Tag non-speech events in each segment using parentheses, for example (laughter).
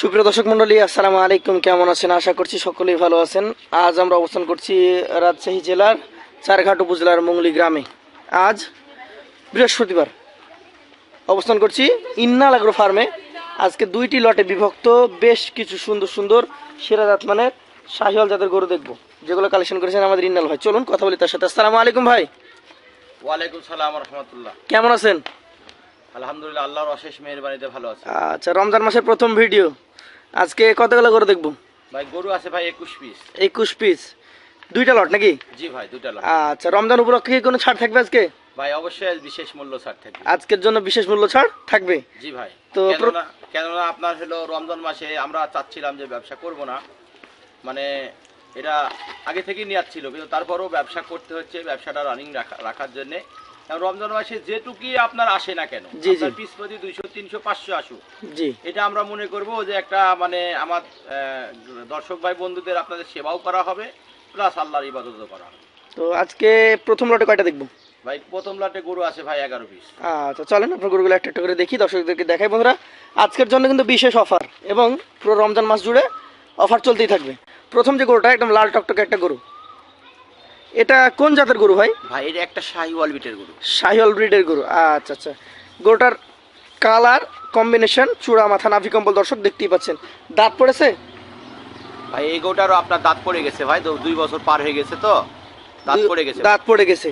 সুপ্রিয় দর্শক মন্ডলী আসসালামু আলাইকুম। কেমন আছেন? আশা করছি সকলেই ভালো আছেন। আজ আমরা অবস্থান করছি রাজশাহী জেলার চারঘাট উপজেলার মুংলি গ্রামে। আজ বৃহস্পতিবার অবস্থান করছি ইন্নাল আগ্রো ফার্মে। আজকে দুইটি লটে বিভক্ত বেশ কিছু সুন্দর সুন্দর সেরা জাত মানের শাহিওয়াল জাতের গরু দেখব। যেগুলো কালেকশন করেছেন আমাদের ইন্নাল ভাই। চলুন কথা বলি তার সাথে। আসসালামু আলাইকুম ভাই। ওয়ালাইকুম সালাম রহমতুল্লাহ। কেমন আছেন? আলহামদুলিল্লাহ আল্লাহর অশেষ মেহরবানিতে ভালো আছে। আচ্ছা রমজান মাসের প্রথম ভিডিও। আজকে কতগুলো গরু দেখব? ভাই গরু আছে ভাই একুশ পিস। একুশ পিস। দুইটা লট নাকি? জি ভাই দুটা লট। আচ্ছা রমজান উপলক্ষে কি কোনো ছাড় থাকবে আজকে? ভাই অবশ্যই বিশেষ মূল্য ছাড় থাকবে। আজকের জন্য বিশেষ মূল্য ছাড় থাকবে? জি ভাই। তো কেননা কেননা আপনার হলো রমজান মাসে আমরা চাচ্ছিলাম যে ব্যবসা করব না। মানে এটা আগে থেকেই নেওয়ার ছিল কিন্তু তারপরেও ব্যবসা করতে হচ্ছে ব্যবসাটা রানিং রাখার জন্য। রমজান মাসে যেটুকুই আপনার আসে না কেন জি। পিস প্রতি দুইশো তিনশো পাঁচশো আসুক। জি। এটা আমরা মনে করব যে একটা মানে আমার দর্শক ভাই বন্ধুদের আপনাদের সেবাও করা হবে প্লাস আল্লাহর ইবাদতও করা হবে। তো আজকে প্রথম লটে কয়টা দেখব? ভাই প্রথম লাটে গরু আছে ভাই এগারো পিস আচ্ছা চলেন আপনার গরুগুলো একটা একটা করে দেখি দর্শকদেরকে দেখাই। বন্ধুরা আজকের জন্য কিন্তু বিশেষ অফার এবং পুরো রমজান মাস জুড়ে অফার চলতেই থাকবে। প্রথম যে গরুটা একদম লাল টকটকে একটা গরু। এটা কোন জাতের গরু ভাই? ভাই এটা একটা শাহি ব্রিডের গরু। শাহিওয়াল ব্রিডের গরু। আচ্ছা আচ্ছা। গরুটার কালার কম্বিনেশন চূড়া মাথা নাভি কম্বল দর্শক দেখতেই পাচ্ছেন। দাঁত পড়েছে? ভাই এই গরুটারও আপনার দাঁত পড়ে গেছে ভাই দুই বছর পার হয়ে গেছে তো। দাঁত পড়ে গেছে। দাঁত পড়ে গেছে।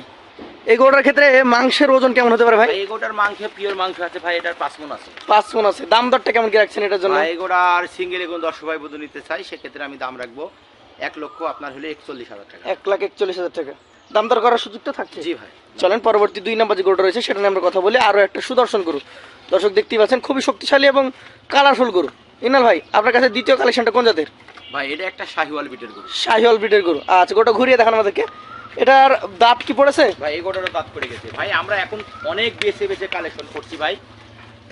এই গরুটার ক্ষেত্রে মাংসের ওজন কেমন হতে পারে ভাই? এই গরুটার মাংস পিওর মাংস আছে ভাই এটার পাঁচ মন আছে। পাঁচ মন আছে। দাম দরটা কেমন কি রাখছেন এটার জন্য? ভাই এই গরুটার সিঙ্গেল এগুলো দর্শক ভাই বন্ধু নিতে চাই সেক্ষেত্রে আমি দাম রাখব এক লক্ষ আপনার হলে একচল্লিশ হাজার টাকা। এক লাখ একচল্লিশ হাজার টাকা। দাম দর করার সুযোগ তো থাকছে? জি ভাই। চলেন পরবর্তী দুই নাম্বার যে গরুটা রয়েছে সেটা নিয়ে আমরা কথা বলি। আরও একটা সুদর্শন গরু। দর্শক দেখতেই পাচ্ছেন খুবই শক্তিশালী এবং কালারফুল গরু। ইনাল ভাই আপনার কাছে দ্বিতীয় কালেকশনটা কোন জাতের? ভাই এটা একটা শাহি ওয়ালবিটের গরু। শাহিওয়াল ব্রিডের গরু। আচ্ছা গোটা ঘুরিয়ে দেখান আমাদেরকে। এটার দাঁত কি পড়েছে? ভাই এই গোটারও দাঁত পড়ে গেছে। ভাই আমরা এখন অনেক বেছে বেছে কালেকশন করছি ভাই।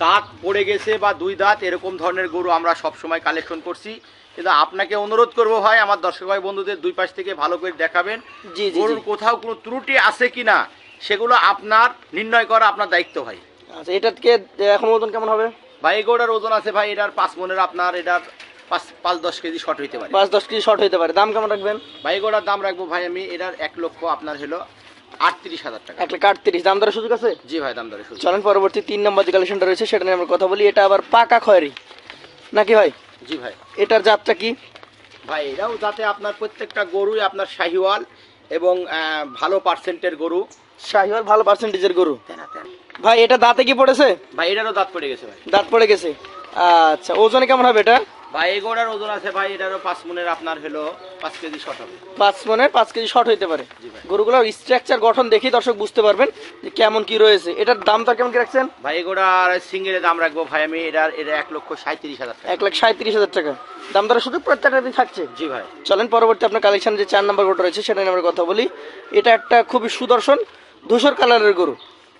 দাঁত পড়ে গেছে বা দুই দাঁত এরকম ধরনের গরু আমরা সব সময় কালেকশন করছি। কিন্তু আপনাকে অনুরোধ করব ভাই আমার দর্শক ভাই বন্ধুদের দুই পাশ থেকে ভালো করে দেখাবেন জি গরুর কোথাও কোনো ত্রুটি আছে কিনা সেগুলো আপনার নির্ণয় করা আপনার দায়িত্ব ভাই। আচ্ছা এটাকে এখন ওজন কেমন হবে? ভাই এই গরুটার ওজন আছে ভাই এটার পাঁচ মনের আপনার এটার পাঁচ পাঁচ দশ কেজি শর্ট হইতে পারে। পাঁচ দশ কেজি শর্ট হতে পারে। দাম কেমন রাখবেন? ভাই এই গরুটার দাম রাখব ভাই আমি এটার এক লক্ষ আপনার হলো আটত্রিশ হাজার টাকা। এক লাখ আটত্রিশ। দাম দরের সুযোগ আছে? জি ভাই দাম দরে শুধু চলেন পরবর্তী তিন নম্বর যে কালেকশনটা রয়েছে সেটা নিয়ে আমরা কথা বলি। এটা আবার পাকা খয়েরি। নাকি ভাই? জি ভাই। এটার জাতটা কি? ভাই এরাও যাতে আপনার প্রত্যেকটা গরুই আপনার শাহিওয়াল এবং আহ, ভালো পার্সেন্টের গরু। শাহিওয়াল ভালো পার্সেন্টেজের গরু? ভাই এটা দাঁতে কি পড়েছে? ভাই এটারও দাঁত পড়ে গেছে ভাই। দাঁত পড়ে গেছে। আচ্ছা ওজনে কেমন হবে এটা? ভাই এই ওজন আছে ভাই এটারও পাঁচ মনের আপনার হলো পাঁচ কেজি হবে। পাঁচ মনের পাঁচ কেজি শর্ট হইতে পারে। গরুগুলোর স্ট্রাকচার গঠন দেখি দর্শক বুঝতে পারবেন যে কেমন কি রয়েছে। এটার দামটা কেমন কি রাখছেন? ভাই সিঙ্গেলে দাম রাখব ভাই আমি এটার এটা এক লক্ষ সাঁত্রিশ হাজার এক লাখ সাঁত্রিশ হাজার টাকা। দাম দরের সুযোগ প্রত্যেকটা দিন থাকছে। জি ভাই। চলেন পরবর্তী আপনার কালেকশন যে চার নম্বর গরুটা রয়েছে সেটা নিয়ে আমরা কথা বলি। এটা একটা খুবই সুদর্শন ধূসর কালারের গরু।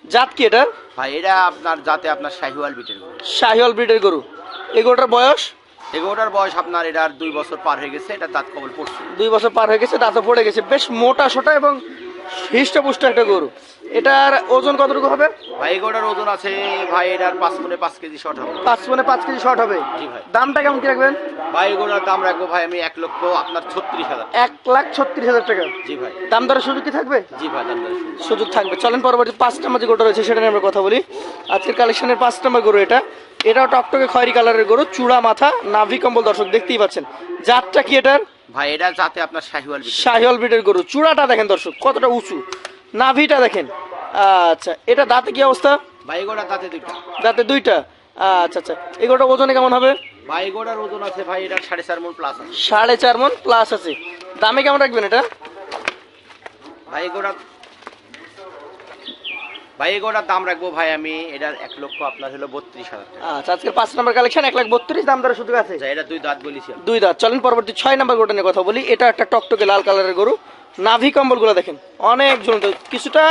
জাত কি এটা ভাই এটা আপনার যাতে আপনার শাহিওয়াল বিটের গরু। শাহিওয়াল ব্রিডের গরু। এই গরুটার বয়স? এই গরুটার বয়স আপনার, এটার দুই বছর পার হয়ে গেছে, এটা দাঁত কবল পড়ছে। দুই বছর পার হয়ে গেছে, দাঁতও পড়ে গেছে, বেশ মোটা সোটা এবং হৃষ্টপুষ্ট একটা গরু। এটার ওজন কতটুকু হবে? ভাই এই ওজন আছে। ভাই এটার পাঁচ মনে পাঁচ কেজি শর্ট হবে। পাঁচ মানে পাঁচ কেজি শর্ট হবে? জি ভাই। দামটা কেমন কি রাখবেন? ভাই এই দাম রাখব ভাই আমি এক লক্ষ আপনার ছত্রিশ হাজার এক লাখ ছত্রিশ হাজার টাকা। জি ভাই। দাম দরের সুযোগ কি থাকবে? জি ভাই দাম দরে শুনুন। সুযোগ থাকবে। চলেন পরবর্তী পাঁচ নম্বর যে গরুটা রয়েছে সেটা নিয়ে আমরা কথা বলি। আজকের কালেকশনের পাঁচ নম্বর গরু এটা। এটাও টকটকে খয়েরি কালারের গরু চূড়া মাথা নাভি কম্বল দর্শক দেখতেই পাচ্ছেন। জাতটা কি এটার? ভাই এটা যাতে আপনার শাহিওয়াল বিটের শাহিওয়াল ব্রিডের গরু। চূড়াটা দেখেন দর্শক কতটা উঁচু। নাভিটা দেখেন। আচ্ছা এটা দাঁতে কি অবস্থা? ভাই দাঁতে দুইটা। দাঁতে দুইটা? আচ্ছা আচ্ছা এই গরুটা ওজনে কেমন হবে? ভাই ওজন আছে ভাই এটার সাড়ে চার মন প্লাস আছে। সাড়ে চার মন প্লাস আছে। দামে কেমন রাখবেন এটা? ভাই দাম রাখব ভাই আমি এটার এক লক্ষ আপনার হলো বত্রিশ হাজার আচ্ছা আজকের পাঁচ নম্বর কালেকশন এক লাখ বত্রিশ দাম দরের সুযোগ আছে। এটা দুই দাঁত বলেছি দুই দাঁত। চলেন পরবর্তী ছয় নম্বর গোটা নিয়ে কথা বলি। এটা একটা টকটকে লাল কালারের গরু। নাভি কম্বলগুলো দেখেন অনেক ঝুলন্ত। কিছুটা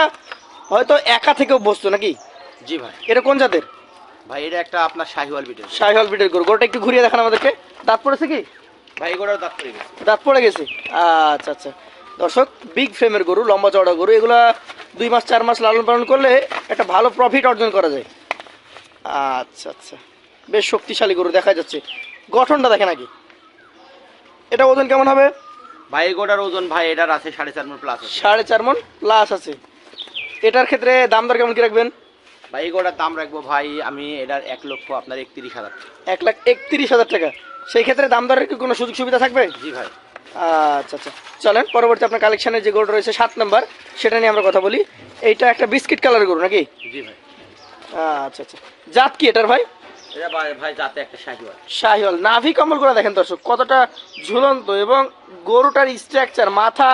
হয়তো একা থেকে অভ্যস্ত নাকি? জি ভাই। এটা কোন জাতের? ভাই এটা একটা আপনার শাহিওয়াল বিটের শাহিওয়াল বিটের গরু। গরুটা একটু ঘুরিয়ে দেখান আমাদেরকে। দাঁত পড়েছে কি? ভাই এই গরুটার দাঁত পড়ে গেছে। দাঁত পড়ে গেছে? আচ্ছা আচ্ছা। দর্শক বিগ ফ্রেমের গরু লম্বা চওড়া গরু এগুলা দুই মাস চার মাস লালন পালন করলে একটা ভালো প্রফিট অর্জন করা যায়। আচ্ছা আচ্ছা। বেশ শক্তিশালী গরু দেখা যাচ্ছে। গঠনটা দেখেন আগে। এটা ওজন কেমন হবে? ভাই গোটার ওজন ভাই এটার আছে সাড়ে চার মন প্লাস সাড়ে চার মন প্লাস আছে। এটার ক্ষেত্রে দাম দর কেমন কি রাখবেন? ভাই গোটার দাম রাখব ভাই আমি এটার এক লক্ষ আপনার একত্রিশ হাজার এক লাখ একত্রিশ হাজার টাকা। সেই ক্ষেত্রে দাম দরের কি কোনো সুযোগ সুবিধা থাকবে? জি ভাই। আচ্ছা আচ্ছা। চলেন পরবর্তী আপনার কালেকশনের যে গরু রয়েছে সাত নাম্বার সেটা নিয়ে আমরা কথা বলি। এইটা একটা বিস্কিট কালারের গরু নাকি? জি ভাই। আচ্ছা আচ্ছা। জাত কি এটার ভাই? এটা ভাই ভাই যাতে একটা শাহিওয়াল। শাহিওয়াল। নাভি কম্বল করে দেখেন দর্শক কতটা ঝুলন্ত এবং গরুটার স্ট্রাকচার মাথা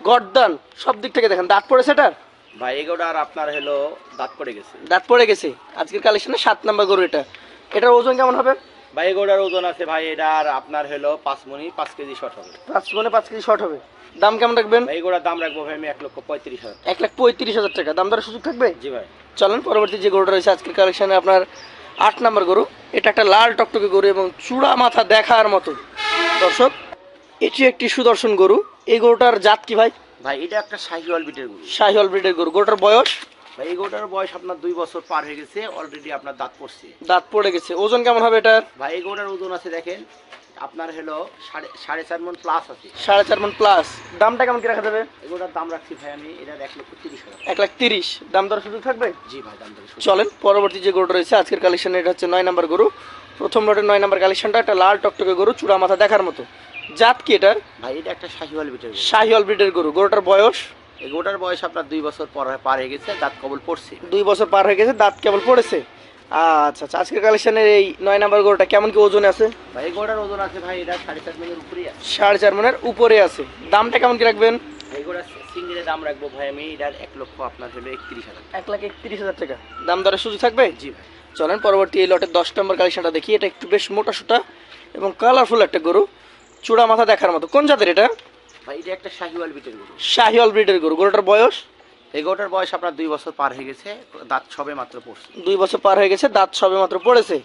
গর্দান সব দিক থেকে দেখেন। দাঁত পড়েছে এটার? ভাই গোটার আপনার হলো দাঁত পড়ে গেছে। দাঁত পড়ে গেছে। আজকের কালেকশনে সাত নাম্বার গরু এটা। এটার ওজন কেমন হবে? ভাই এই গোটার ওজন আছে ভাই এটার আপনার হলো পাঁচ মনি পাঁচ কেজি শর্ট হবে। পাঁচ মানে পাঁচ কেজি শর্ট হবে। দাম কেমন রাখবেন? ভাই এই গোটার দাম রাখব ভাই আমি এক লক্ষ পঁয়ত্রিশ হাজার। এক লাখ পঁয়ত্রিশ হাজার টাকা। দাম দরের সুযোগ থাকবে? জি ভাই। চলেন পরবর্তী যে গরুটা রয়েছে আজকের কালেকশনে আপনার আট নম্বর গরু। এটা একটা লাল টকটকে গরু এবং চূড়া মাথা দেখার মতো। দর্শক এটি একটি সুদর্শন গরু। এই গরুটার জাত কি ভাই? ভাই এটা একটা শাহিওয়াল ব্রিডের গরু। শাহিওয়াল ব্রিডের গরু। গরুটার বয়স? ভাই এই গরুটার বয়স আপনার দুই বছর পার হয়ে গেছে অলরেডি আপনার দাঁত পড়ছে। দাঁত পড়ে গেছে। ওজন কেমন হবে এটার? ভাই এই গরুটার ওজন আছে দেখেন আপনার হলো সাড়ে চার মন প্লাস আছে। সাড়ে চার মন প্লাস দামটা কেমন কি রাখা যাবে? এই গরুটার দাম রাখছি ভাই আমি এটার এক লক্ষ তিরিশ হাজার। এক লাখ তিরিশ। দাম দর সুযোগ থাকবে? জি ভাই দাম ধরে চলেন পরবর্তী যে গরুটা রয়েছে আজকের কালেকশনে এটা হচ্ছে নয় নাম্বার গরু। প্রথম লটের নয় নাম্বার কালেকশনটা একটা লাল টকটকে গরু চূড়া মাথা দেখার মতো। জাত কি এটার? ভাই এটা একটা শাহিওয়াল বিটের গরু। শাহিওয়াল ব্রিডের গরু। গরুটার বয়স? এই গরুটার বয়স আপনার দুই বছর পর পার হয়ে গেছে দাঁত কেবল পড়ছে। দুই বছর পার হয়ে গেছে দাঁত কেবল পড়েছে। আচ্ছা আচ্ছা আজকের কালেকশনের এই নয় নাম্বার গরুটা কেমন কি ওজনে আছে? ভাই এই গরুটার ওজন আছে ভাই এটা সাড়ে চার মনের উপরেই আছে। সাড়ে চার মনের উপরে আছে। দামটা কেমন কি রাখবেন? এই গরুটার সিঙ্গেলের দাম রাখব ভাই আমি এটার এক লক্ষ আপনার হলো একত্রিশ হাজার এক লাখ একত্রিশ হাজার টাকা। দাম দরের সুযোগ থাকবে? জি ভাই। চলেন পরবর্তী এই লটের দশ নম্বর কালেকশনটা দেখি এটা একটু বেশ মোটা সোটা এবং কালারফুল একটা গরু। চূড়া মাথা দেখার মতো। কোন জাতের এটা? ভাই এটা একটা শাহিওয়াল বিটের গরু। শাহিওয়াল ব্রিডের গরু। গরুটার বয়স? এই গরুটার বয়স আপনার দুই বছর পার হয়ে গেছে দাঁত সবে মাত্র পড়ছে। দুই বছর পার হয়ে গেছে দাঁত সবে মাত্র পড়েছে।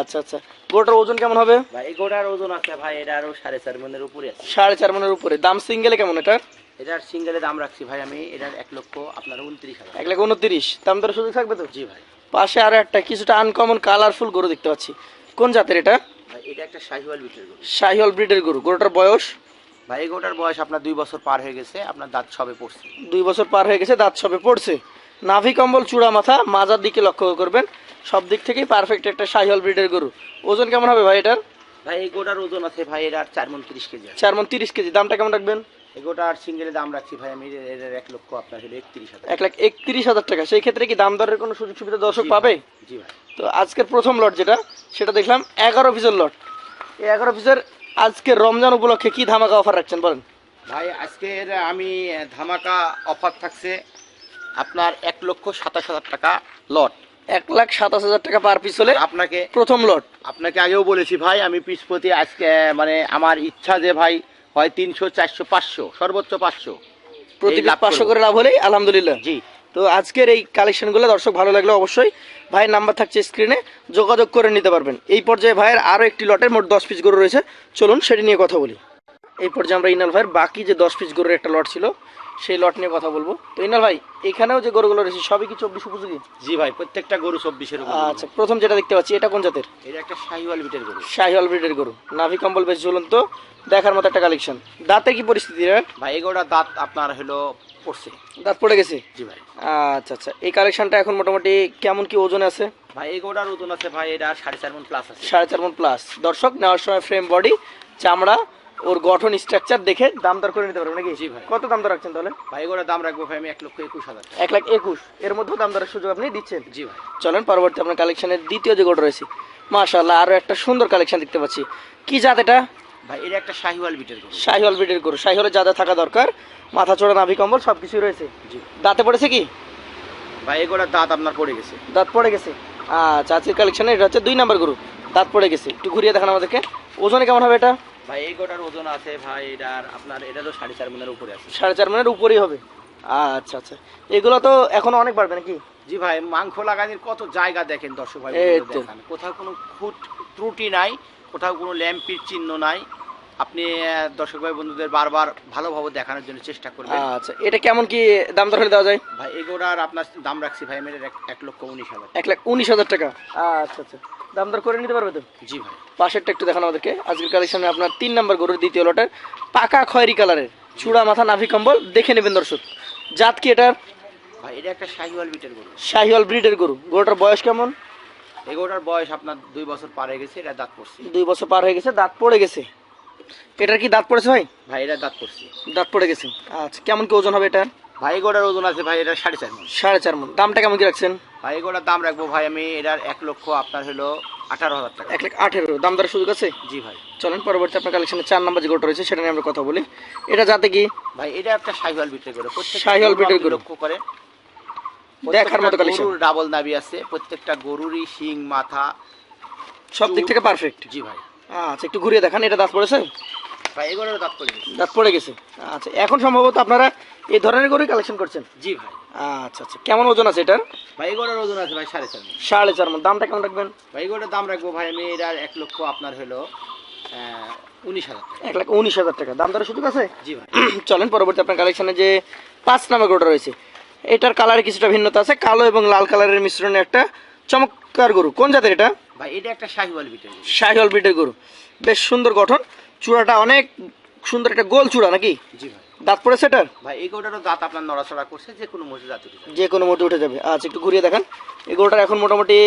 আচ্ছা আচ্ছা। গরুটার ওজন কেমন হবে? ভাই এই গরুটার ওজন আছে ভাই এটা আরও সাড়ে চার মনের উপরে আছে। সাড়ে চার মনের উপরে। দাম সিঙ্গেলে কেমন এটা এটার সিঙ্গেলের দাম রাখছি ভাই আমি এটার এক লক্ষ আপনার উনত্রিশ হাজার। এক লাখ উনত্রিশ। দাম দরের সুযোগ থাকবে তো? জি ভাই। পাশে আরও একটা কিছুটা আনকমন কালারফুল গরু দেখতে পাচ্ছি। কোন জাতের এটা? ভাই এটা একটা শাহিওয়াল বিটের গরু। শাহিওয়াল ব্রিডের গরু। গরুটার বয়স? ভাই এই গরুটার বয়স আপনার দুই বছর পার হয়ে গেছে আপনার দাঁত সবে পড়ছে। দুই বছর পার হয়ে গেছে দাঁত সবে পড়ছে। নাভি কম্বল চূড়া মাথা মাজার দিকে লক্ষ্য করবেন। সব দিক থেকেই পারফেক্ট একটা শাহিওয়াল ব্রিডের গরু। ওজন কেমন হবে ভাই এটার? ভাই এই গরুটার ওজন আছে ভাই এটার চার মন তিরিশ কেজি চার মন তিরিশ কেজি দামটা কেমন রাখবেন? এই গরুটার সিঙ্গেলের দাম রাখছি ভাই আমি এটার এক লক্ষ আপনার হলো একত্রিশ হাজার। এক লাখ একত্রিশ হাজার টাকা। সেই ক্ষেত্রে কি দাম দরের কোনো সুযোগ সুবিধা দর্শক পাবে? জি ভাই। তো আজকের প্রথম লট যেটা সেটা দেখলাম এগারো পিসের লট এই এগারো পিসের আজকে রমজান উপলক্ষে কি ধামাকা অফার রাখছেন বলেন? ভাই আজকের আমি ধামাকা অফার থাকছে আপনার এক লক্ষ সাতাশ হাজার টাকা লট এক লাখ সাতাশ হাজার টাকা পার পিস হলে আপনাকে প্রথম লট আপনাকে আগেও বলেছি ভাই আমি পিস প্রতি আজকে মানে আমার ইচ্ছা যে ভাই হয় তিনশো চারশো পাঁচশো সর্বোচ্চ পাঁচশো। প্রতি পাঁচশো করে লাভ হলেই আলহামদুলিল্লাহ। জি। তো আজকের এই কালেকশনগুলো দর্শক ভালো লাগলে অবশ্যই ভাইয়ের নাম্বার থাকছে স্ক্রিনে যোগাযোগ করে নিতে পারবেন। এই পর্যায়ে ভাইয়ের আরও একটি লটের মোট দশ পিস গরু রয়েছে। চলুন সেটি নিয়ে কথা বলি। এই পর্যায়ে আমরা ইনাল ভাইয়ের বাকি যে দশ পিস গরুর একটা লট ছিল সেই লট নিয়ে কথা বলব। তো ইনাল ভাই এখানেও যে গরুগুলো রয়েছে সবই কি চব্বিশ উপযোগী? জি ভাই প্রত্যেকটা গরু চব্বিশের আচ্ছা প্রথম যেটা দেখতে পাচ্ছি এটা কোন জাতের? এটা একটা শাহিওয়াল বিটের গরু। শাহিওয়াল ব্রিডের গরু। নাভি কম্বল বেশ ঝুলন্ত দেখার মতো একটা কালেকশন দাঁতে কি পরিস্থিতি রে? ভাই এই গরুটার দাঁত আপনার হলো পড়ছে। দাঁত পড়ে গেছে? জি ভাই। আচ্ছা আচ্ছা এই কালেকশনটা এখন মোটামুটি কেমন কি ওজনে আছে? ভাই এই গরুটার ওজন আছে ভাই এটা সাড়ে চার মন প্লাস আছে। সাড়ে চার মন প্লাস দর্শক নেওয়ার সময় ফ্রেম বডি চামড়া ওর গঠন স্ট্রাকচার দেখে দাম দর করে নিতে পারবেন নাকি? জি ভাই। কত দাম দর রাখছেন তাহলে? ভাই গরুটার দাম রাখব ভাই আমি এক লক্ষ একুশ হাজার এক লাখ একুশ। এর মধ্যেও দাম দরের সুযোগ আপনি দিচ্ছেন? জি ভাই। চলেন পরবর্তী আপনার কালেকশনের দ্বিতীয় যে গোট রয়েছে মাশাল্লাহ আরও একটা সুন্দর কালেকশন দেখতে পাচ্ছি। কি জাত এটা? ভাই এটা একটা শাহিওয়াল বিটের গরু। শাহিওয়াল বিটের গরু। শাহিওয়ালের যা যা থাকা দরকার মাথা চোড়া নাভি কম্বল সব কিছুই রয়েছে। জি। দাঁতে পড়েছে কি? ভাই গরুটার দাঁত আপনার পড়ে গেছে। দাঁত পড়ে গেছে। আচ্ছা আজকের কালেকশনে এটা হচ্ছে দুই নাম্বার গরু। দাঁত পড়ে গেছে। একটু ঘুরিয়ে দেখান আমাদেরকে। ওজনে কেমন হবে এটা? ভাই এই গোটার ওজন আছে ভাই এটার আপনার এটারও সাড়ে চার মনের উপরে আছে। সাড়ে চার মনের উপরেই হবে? আচ্ছা আচ্ছা। এগুলো তো এখনও অনেক বাড়বে নাকি? জি ভাই মাংস লাগানির কত জায়গা দেখেন দর্শক ভাই তো। কোথাও কোনো খুঁট ত্রুটি নাই কোথাও কোনো ল্যাম্পির চিহ্ন নাই। আপনি দর্শক ভাই বন্ধুদের বারবার ভালোভাবে দেখানোর জন্য চেষ্টা করবেন। আচ্ছা এটা কেমন কি দাম দর হলে দেওয়া যায়? ভাই এগোটার আপনার দাম রাখছি ভাই এটার এক- লক্ষ উনিশ হাজার এক লাখ উনিশ হাজার টাকা। আচ্ছা আচ্ছা। দাম দর করে নিতে পারবে তো? জি ভাই। পাশেরটা একটু দেখানো আমাদেরকে। আজকের কালেকশনে আপনার তিন নম্বর গরুর দ্বিতীয় লটের পাকা খয়েরি কালারের চূড়া মাথা নাভি কম্বল দেখে নেবেন দর্শক। জাত কি এটার? ভাই এটা একটা শাহিওয়াল বিটের গরু। শাহিওয়াল ব্রিডের গরু। গরুটার বয়স কেমন? এগোটার বয়স আপনার দুই বছর পার হয়ে গেছে এটা দাঁত পড়ছে। দুই বছর পার হয়ে গেছে দাঁত পড়ে গেছে। এটার কি দাঁত পড়েছে ভাই? ভাই এটা দাঁত পড়ছে। দাঁত পড়ে গেছে। আচ্ছা কেমন কি ওজন হবে এটার? ভাই গরুটার ওজন আছে ভাই এটা সাড়ে চার মন। সাড়ে চার মন। দামটা কেমন কি রাখছেন? ভাই গরুটার দাম রাখব ভাই আমি এটার এক লক্ষ আপনার হলো আঠারো হাজার টাকা। এক লাখ আঠেরো। দাম দরের সুযোগ আছে? জি ভাই। চলেন পরবর্তী আপনার কালেকশনে চার নম্বর যে গরুটা রয়েছে সেটা নিয়ে আমরা কথা বলি। এটা যাতে কি? ভাই এটা একটা শাহিওয়াল গরু। প্রত্যেকটা শাহিওয়াল গরু বিটের আপনি লক্ষ্য করে দেখার মতো কালেকশন ডাবল নাবি আছে প্রত্যেকটা গরুরই শিং মাথা সব দিক থেকে পারফেক্ট জি ভাই। আচ্ছা একটু ঘুরিয়ে দেখান এটা দাঁত পড়েছে? ভাই দাঁত পড়ে গেছে। দাঁত পড়ে গেছে। আচ্ছা এখন সম্ভবত আপনারা এই ধরনের গরুই কালেকশন করছেন? জি ভাই। আচ্ছা আচ্ছা কেমন ওজন আছে এটার? ভাই ওজন আছে ভাই সাড়ে চার সাড়ে চার মন দামটা কেমন রাখবেন? ভাই দাম রাখব ভাই আমি এটার এক লক্ষ আপনার হলো উনিশ হাজার এক লাখ উনিশ হাজার টাকা। দাম দরের সুযোগ আছে? জি ভাই। (clears throat) চলেন পরবর্তী আপনার কালেকশনে যে পাঁচ নাম্বার গরুটা রয়েছে। এটার কালারে কিছুটা ভিন্নতা আছে কালো এবং লাল কালারের মিশ্রণে একটা চমৎকার গরু। কোন জাতের এটা? ভাই এটা একটা শাহিওয়াল বিটের গরু। শাহিওয়াল ব্রিডের গরু। বেশ সুন্দর গঠন। চূড়াটা অনেক সুন্দর একটা গোল চূড়া নাকি? জি ভাই। দাঁত পড়েছে এটার ভাই এই গরুটারও দাঁত আপনার নড়াচড়া করছে যে কোনো মসজিদ দাঁত উঠে যে কোনো মোটে উঠে যাবে। আচ্ছা একটু ঘুরিয়ে দেখান। এই গরুটার এখন মোটামুটি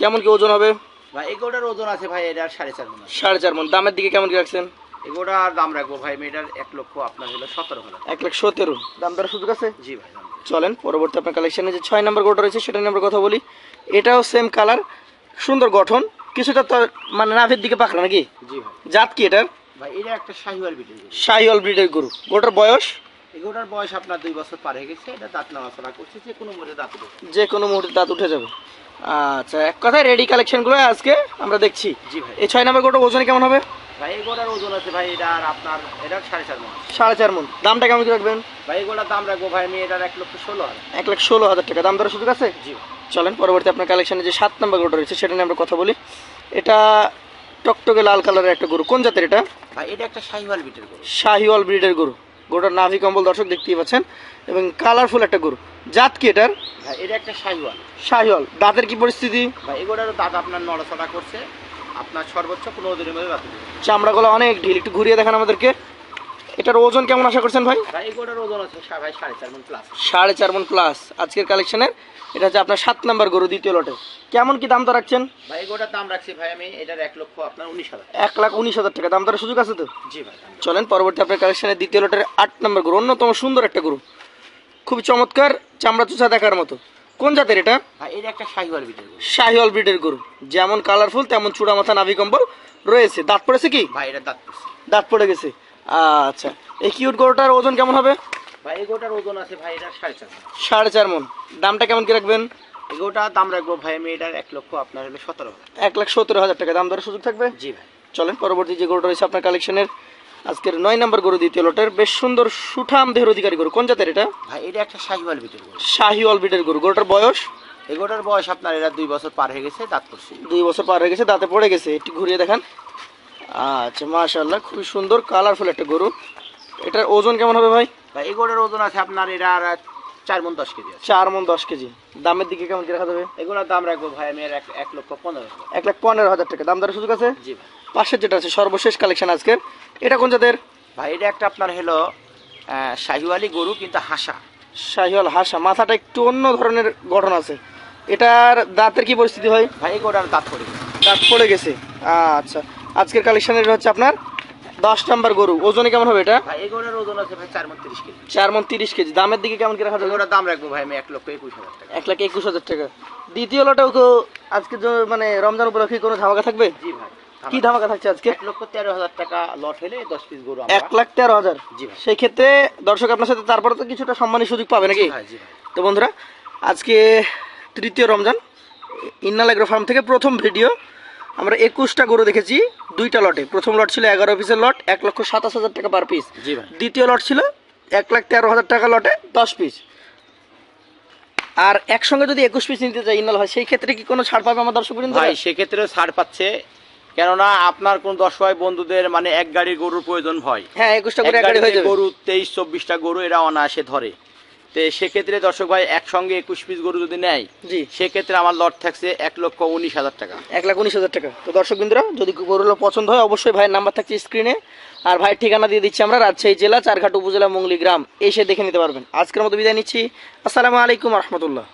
কেমন কি ওজন হবে? ভাই এই গরুটার ওজন আছে ভাই এটার সাড়ে চার মন সাড়ে চার মন। দামের দিকে কেমন কি রাখছেন? এই গরুটার দাম রাখব ভাই আমি এটার এক লক্ষ আপনার হলো সতেরো হাজার এক লাখ সতেরো দাম দরের সুযোগ আছে? জি ভাই চলেন পরবর্তী আপনার কালেকশনে যে ছয় নম্বর গরুটা রয়েছে সেটা নিয়ে আমরা কথা বলি। এটাও সেম কালার সুন্দর গঠন কিছুটা তো মানে নাভের দিকে পাকড়া নাকি? জাত কি এটার? শাহিওয়াল ব্রিডের গরু। গরুটার বয়স? আপনার দুই বছর পার হয়ে গেছে এটা দাঁত নড়াচড়া করছে যে কোনো মসজিদ দাঁত উঠে যে কোনো মুহূর্তে দাঁত উঠে যাবে। আচ্ছা এক কথায় রেডি কালেকশনগুলো আজকে আমরা দেখছি। জি ভাই। এই ছয় নম্বর ওজনে কেমন হবে? ভাই ওজন আছে ভাই আপনার এটার সাড়ে চার মন। সাড়ে চার মন। দামটা কেমন কি রাখবেন? ভাই এই গরুটার দাম রাখব ভাই আমি এটার এক লক্ষ ষোলো হাজার। এক লাখ ষোলো হাজার টাকা। দাম দরের সুযোগ আছে? জি চলেন পরবর্তী আপনার কালেকশনে যে সাত নম্বর গরুটা রয়েছে সেটা নিয়ে আমরা কথা বলি। এটা টকটকে লাল কালারের একটা গরু। কোন জাতের এটা? ভাই এটা একটা শাহিওয়াল বিটের গরু। শাহিওয়াল ব্রিডের গরু। গরুটার নাভি কম্বল দর্শক দেখতেই পাচ্ছেন। এবং কালারফুল একটা গরু। জাত কি এটার? ভাই এটা একটা শাহিওয়াল। শাহিওয়াল। দাঁতের কি পরিস্থিতি? ভাই এই গরুটারও দাঁত আপনার নড়াচড়া করছে। আপনার সর্বোচ্চ পনেরো দিনের মধ্যে দাঁত। চামড়াগুলো অনেক ঢিল। একটু ঘুরিয়ে দেখান আমাদেরকে। এটার ওজন কেমন আশা করছেন ভাই? গরুটার ওজন আছে ভাই সাড়ে চার মন প্লাস সাড়ে চার মন প্লাস আজকের কালেকশনের এটা হচ্ছে আপনার সাত নাম্বার গরু দ্বিতীয় লটে। কেমন কি দাম তো রাখছেন? ভাই গরুটার দাম রাখছি ভাই আমি এটার এক লক্ষ আপনার উনিশ হাজার। এক লাখ উনিশ হাজার টাকা। দাম দরের সুযোগ আছে তো? জি ভাই চলেন পরবর্তী আপনার কালেকশনের দ্বিতীয় লটের আট নম্বর গরু অন্যতম সুন্দর একটা গরু। খুব চমৎকার চামড়া চুষা দেখার মতো। কোন জাতের এটা? ভাই এটা একটা শাহিওয়াল ব্রিডের গরু। শাহিওয়াল ব্রিডের গরু। যেমন কালারফুল তেমন চূড়া মাথা নাভি কম্বল রয়েছে। দাঁত পড়েছে কি? ভাই এটা দাঁত পড়ছে। দাঁত পড়ে গেছে। আচ্ছা এই কিউট গরুটার ওজন কেমন হবে? ভাই এই গরুটার ওজন আছে ভাই এটার সাড়ে চার সাড়ে চার মন দামটা কেমন কি রাখবেন? এই গরুটার দাম রাখব ভাই আমি এটার এক লক্ষ আপনার হলো সতেরো এক লাখ সত্তর হাজার টাকা। দাম দরের সুযোগ থাকবে? জি ভাই। চলেন পরবর্তী যে গরুটা রয়েছে আপনার কালেকশনের আজকের নয় নম্বর গরু দ্বিতীয় লটের বেশ সুন্দর সুঠাম দেহের অধিকারী গরু। কোন জাতের এটা? ভাই এটা একটা শাহিওয়াল বিটের গরু। শাহিওয়াল ব্রিডের গরু। গরুটার বয়স? এই গরুটার বয়স আপনার এরা দুই বছর পার হয়ে গেছে দাঁত পড়ছে দুই বছর পার হয়ে গেছে দাঁতে পড়ে গেছে। একটু ঘুরিয়ে দেখান। আচ্ছা মাশাল্লাহ খুবই সুন্দর কালারফুল একটা গরু। এটার ওজন কেমন হবে ভাই? ভাই এই ওজন আছে আপনার এরা আর চার মন দশ কেজি চার মন দশ কেজি। দামের দিকে কেমন কি রাখা যাবে? এগুলোর দাম রাখব ভাই আমি এক এক লক্ষ পনেরো এক লাখ পনেরো হাজার টাকা। দাম দরের সুযোগ আছে? জি ভাই। পাশের যেটা আছে সর্বশেষ কালেকশন আজকের। এটা কোন জাতের? ভাই এটা একটা আপনার হলো শাহিওয়ালি গরু কিন্তু হাসা। শাহিওয়াল হাসা। মাথাটা একটু অন্য ধরনের গঠন আছে। এটার দাঁতের কি পরিস্থিতি হয়? ভাই এই গরুটার দাঁত পড়ে গেছে। দাঁত পড়ে গেছে। আচ্ছা। আজকের কালেকশনের হচ্ছে আপনার দশ নাম্বার গরু ওজনে কেমন হবে এটা? ভাই এই গরুটার ওজন আছে ভাই চার মন তিরিশ কেজি। চার মন তিরিশ কেজি। দামের দিকে কেমন কি রাখা যাবে? এগুলোর দাম রাখব ভাই আমি এক লক্ষ একুশ হাজার টাকা। এক লাখ একুশ হাজার টাকা। দ্বিতীয় লটেও তো আজকে মানে রমজান উপলক্ষে কোনো ধামাকা থাকবে? জি ভাই কি ধামাকা থাকছে আজকে? এক লক্ষ তেরো হাজার টাকা লট হলে দশ পিস গরু এক লাখ তেরো হাজার। জি সেই ক্ষেত্রে দর্শক আপনার সাথে তারপরে তো কিছুটা সম্মানের সুযোগ পাবে নাকি? তো বন্ধুরা আজকে তৃতীয় রমজান ইন্নাল ফার্ম থেকে প্রথম ভিডিও। আমরা একুশটা গরু দেখেছি দুইটা লটে। প্রথম লট ছিল এগারো পিসের লট এক লক্ষ সাতাশ হাজার টাকা পার পিস দ্বিতীয় লট ছিল এক লাখ তেরো হাজার টাকা লটে দশ পিস আর একসঙ্গে যদি একুশ পিস নিতে চাই ইন্নাল হয় সেই ক্ষেত্রে কি কোনো ছাড় পাবে আমার দর্শক ভাই সেক্ষেত্রেও ছাড় পাচ্ছে। কেননা আপনার কোন দশ ভাই বন্ধুদের মানে এক গাড়ি গরুর প্রয়োজন হয়। হ্যাঁ একুশটা যাবে। গরু তেইশ চব্বিশটা গরু এরা অনায়াসে ধরে। তো সেক্ষেত্রে দর্শক ভাই একসঙ্গে একুশ পিস গরু যদি নেয় জি। সেক্ষেত্রে আমার লট থাকছে এক লক্ষ উনিশ হাজার টাকা। এক লাখ উনিশ হাজার টাকা। তো দর্শক বিন্দুরা যদি গরুগুলো পছন্দ হয় অবশ্যই ভাইয়ের নাম্বার থাকছে স্ক্রিনে আর ভাইয়ের ঠিকানা দিয়ে দিচ্ছি আমরা রাজশাহী জেলা চারঘাট উপজেলা মঙ্গলি গ্রাম। এসে দেখে নিতে পারবেন। আজকের মতো বিদায় নিচ্ছি। আসসালামু আলাইকুম রহমতুল্লাহ।